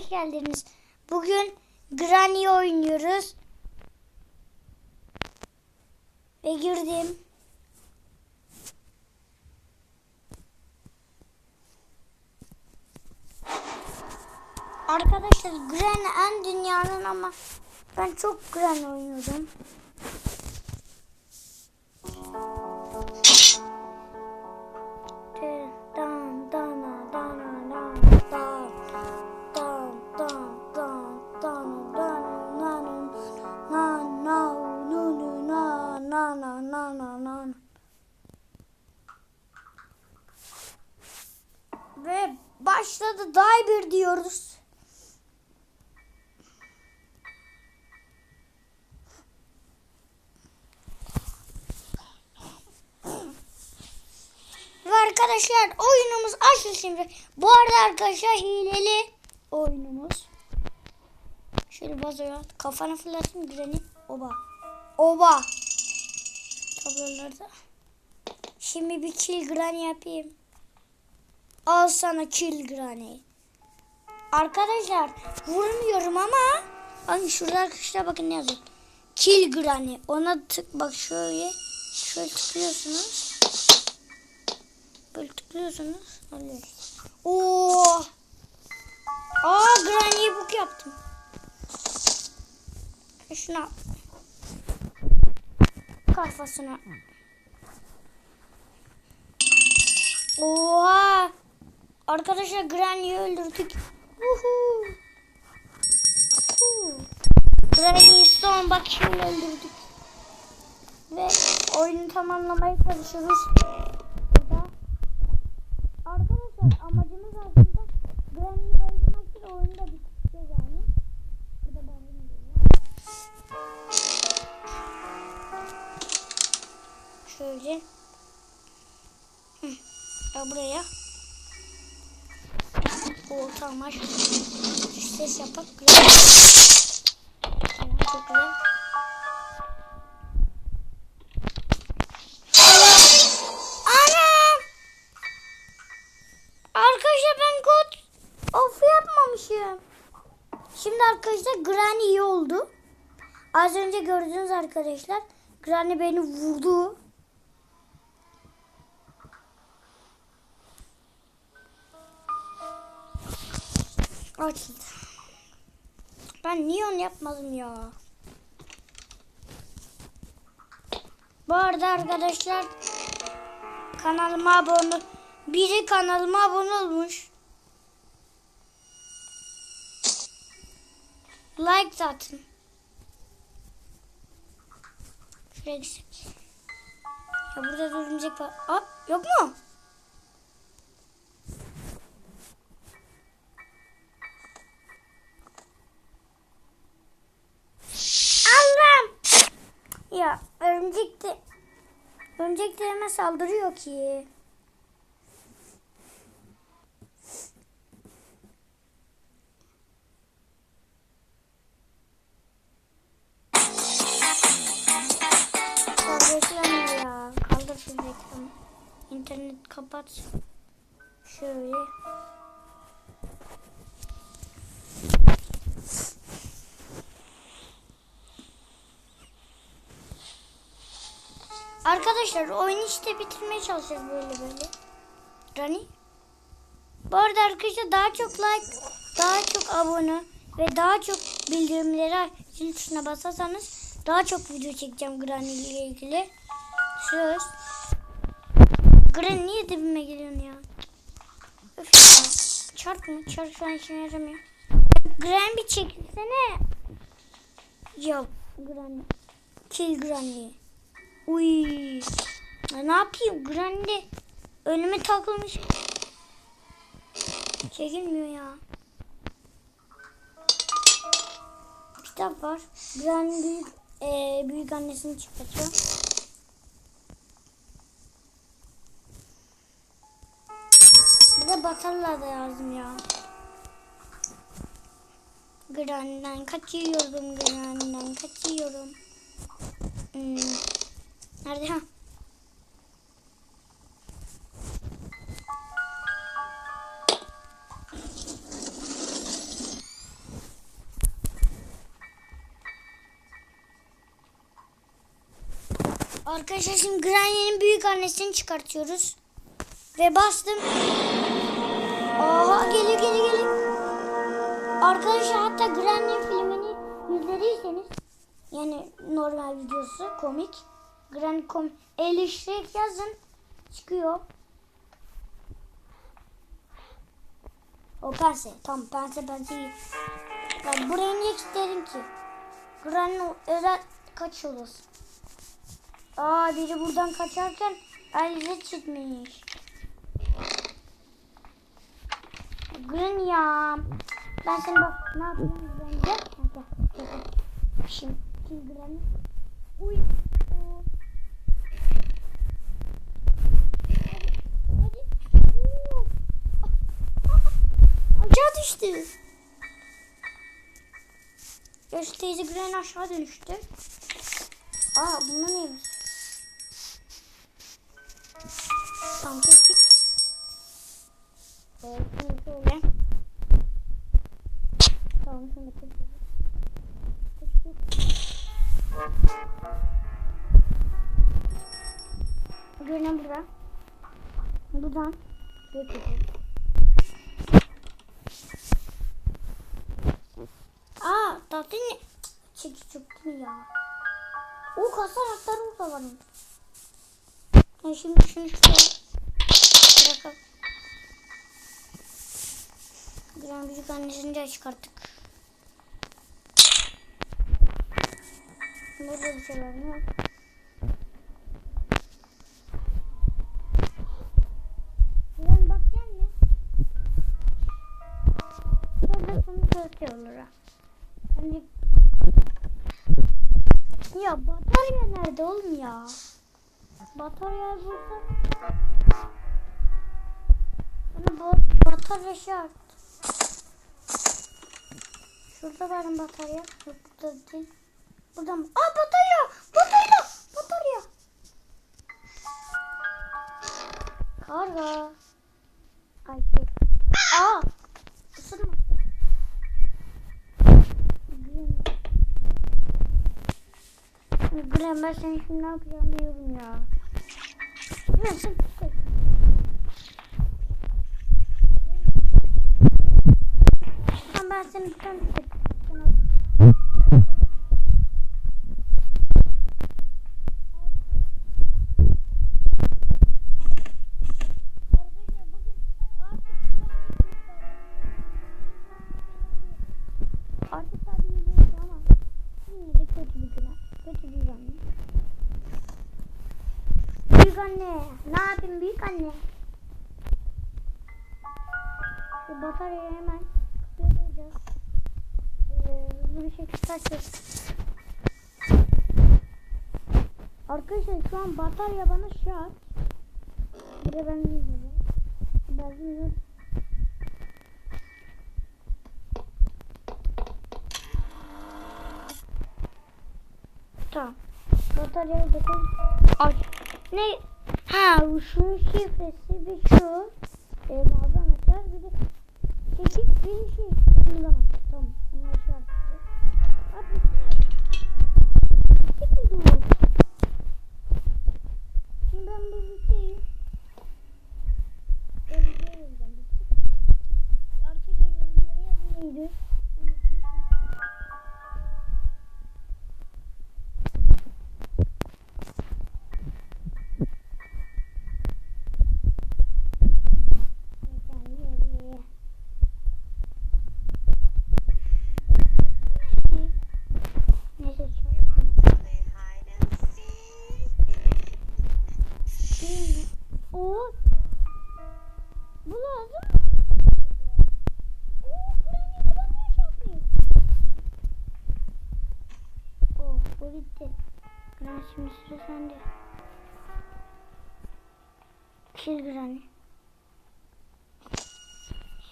hoş geldiniz. Bugün Granny oynuyoruz. Ve girdim. Arkadaşlar Granny en dünyanın ama ben çok Granny oynuyorum. Na na na na na ve başladı bir diyoruz. Ve arkadaşlar oyunumuz açıldı şimdi. Bu arada arkadaşlar hileli oyunumuz. Şöyle vazoya kafanı fırlatayım Granny. Oba. Oba. Tablolarda. Şimdi bir kill Granny yapayım. Al sana kill Granny. Arkadaşlar vurmuyorum ama bakın şurada arkadaşlar bakın ne yazıyor. Kill Granny. Ona tık bak şöyle şöyle tıklıyorsunuz. Böyle tıklıyorsunuz. Oluyor. Oo. Aa Granny'yi book yaptım. Şuna. Kafasına. Oha. Arkadaşlar Granny'yi öldürdük. Uhu. Granny'yi son bak şimdi öldürdük. Ve oyunu tamamlamaya. Burada. Arkadaşlar amacımız Şöyle. Hı. Ya buraya. O tamam. Ses yapak. Güzel. Tamam çok güzel. Ben kod of yapmamışım. Şimdi arkadaşlar Granny iyi oldu. Az önce gördünüz arkadaşlar. Granny beni vurdu. Açıldı. Ben neon yapmadım ya. Bu arada arkadaşlar kanalıma abone biri kanalıma abone olmuş. Like atın. Şuraya gitsek. Ya burada da örümcek var. Aa, yok mu? Örümcek de hemen saldırıyor ki. Ya. Kaldır. İnternet kapat. Şöyle. Arkadaşlar oyunu işte bitirmeye çalışacağız böyle böyle. Rani. Bu arada arkadaşlar daha çok like, daha çok abone ve daha çok bildirimleri zil tuşuna basarsanız daha çok video çekeceğim Granny ile ilgili. Söz. Granny niye dibime geliyorsun ya? Öf ya. Çarp mı? Çarp şu an işime yaramıyor. Granny bir çekilsene. Yok Granny. Kill Granny. Uy. Ya ne yapayım? Granny önüme takılmış. Çekilmiyor ya. Kitap var. Granny büyük, e, büyük annesini çıkartıyor. De Batarlar da yazdım ya. Granny'den kaçıyorum. Granny'den kaçıyorum. Hmm. Nerede ha? Arkadaşlar şimdi Granny'nin büyük annesini çıkartıyoruz. Ve bastım. Aha geliyor geliyor geliyor. Arkadaşlar hatta Granny filmini izlediyseniz yani normal videosu komik. Granny komik. Eleştirik yazın çıkıyor. O pense. Tam pense pense iyi. Ben buraya niye isterim ki? Granny özel kaçıyoruz. Aa biri buradan kaçarken elinize çıkmış. Granny ya. Ben seni bak ne yapayım ben de. Gel gel gel. gel. Şimdi Granny. Uy. Oo. Hadi. Oo. Aşağı düştü. Yaş teyze Granny aşağı dönüştü. Aa bunda ne var? Tam kestik. Şimdi. Tamam kestik. Granny burada. Buradan. Şöyle keselim. Aa tatlı ne? Çeki çıktı mı ya? O kasa anahtarı burada var. Ben şimdi şunu şuraya bırakalım. Güzel büyük annesini de çıkarttık. Burada bir şey var ya batarya nerede oğlum ya? Batarya burada. Bana batarya şart. Şurada benim batarya. Yok burada değil. Burada mı? Aa batarya! Batarya! Batarya! Karga. Ay şey. Aa! Isırma. Gülüm ben seni şimdi ne yapacağım diyorum ya. Tamam ben seni tutan Artık anne. Ne yapayım büyük anne? Şu bataryayı hemen koyacağız. Ee, hızlı bir şekilde açıyoruz. Arkadaşlar şu an batarya bana şart. Bir de ben yüzüyorum. Ben yüzüyorum. Tamam. Bataryayı da koy. Aç. Ne? Ha şunun şifresi bir şu. E, mavi anahtar bir de çekik bir şey. Anahtar. Tamam. Bunu işaretli. Abi? Bitti mi bu? Şimdi ben bu biteyi. Evde yazacağım. Arkadaşlar yorumlara yazın Bu bitti. Granny şimdi sıra sende. Kill Granny.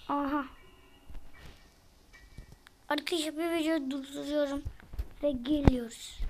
Aha. Arkadaşlar bir video durduruyorum ve geliyoruz.